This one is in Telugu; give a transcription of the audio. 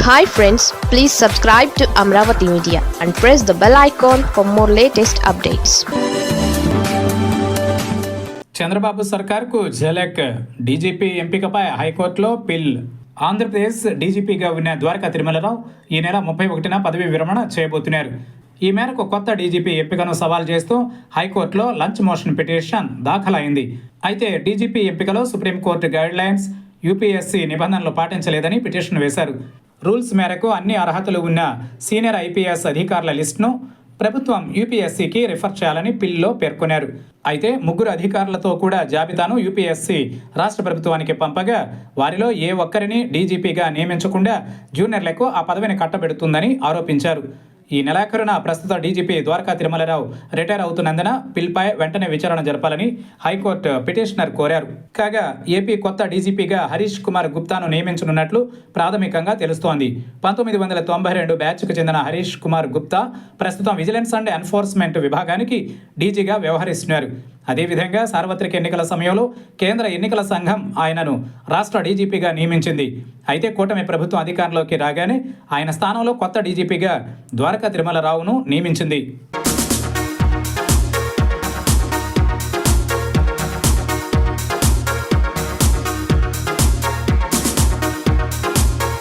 Hi friends please subscribe to Amaravati media and press the bell icon for more latest updates Chandrababu సర్కార్కు ఝలక్. డీజీపీ ఎంపికపై హైకోర్టులో పిల్. ఆంధ్రప్రదేశ్ డీజీపీగా ఉన్న ద్వారకా తిరుమలరావు ఈ నెల ముప్పై ఒకటిన పదవి విరమణ చేయబోతున్నారు. ఈ మేరకు కొత్త డీజీపీ ఎంపికను సవాల్ చేస్తూ హైకోర్టులో లంచ్ మోషన్ పిటిషన్ దాఖలైంది. అయితే డీజీపీ ఎంపికలో సుప్రీంకోర్టు గైడ్ లైన్స్ యూపీఎస్సీ నిబంధనలు పాటించలేదని పిటిషన్ వేశారు. రూల్స్ మేరకు అన్ని అర్హతలు ఉన్న సీనియర్ ఐపీఎస్ అధికారుల లిస్టును ప్రభుత్వం యూపీఎస్సీకి రిఫర్ చేయాలని పిల్లో పేర్కొన్నారు. అయితే ముగ్గురు అధికారులతో కూడా జాబితాను యూపీఎస్సీ రాష్ట్ర ప్రభుత్వానికి పంపగా వారిలో ఏ ఒక్కరిని డీజీపీగా నియమించకుండా జూనియర్లకు ఆ పదవిని కట్టబెడుతుందని ఆరోపించారు. ఈ నెలాఖరున ప్రస్తుత డీజీపీ ద్వారకా తిరుమలరావు రిటైర్ అవుతున్నందున పిల్పై వెంటనే విచారణ జరపాలని హైకోర్టు పిటిషనర్ కోరారు. కాగా ఏపీ కొత్త డీజీపీగా హరీష్ కుమార్ గుప్తాను నియమించనున్నట్లు ప్రాథమికంగా తెలుస్తోంది. పంతొమ్మిది వందల తొంభై రెండు బ్యాచ్కు చెందిన హరీష్ కుమార్ గుప్తా ప్రస్తుతం విజిలెన్స్ అండ్ ఎన్ఫోర్స్మెంట్ విభాగానికి డీజీగా వ్యవహరిస్తున్నారు. అదేవిధంగా సార్వత్రిక ఎన్నికల సమయంలో కేంద్ర ఎన్నికల సంఘం ఆయనను రాష్ట్ర డీజీపీగా నియమించింది. అయితే కూటమి ప్రభుత్వం అధికారంలోకి రాగానే ఆయన స్థానంలో కొత్త డీజీపీగా ద్వారకా తిరుమలరావును నియమించింది.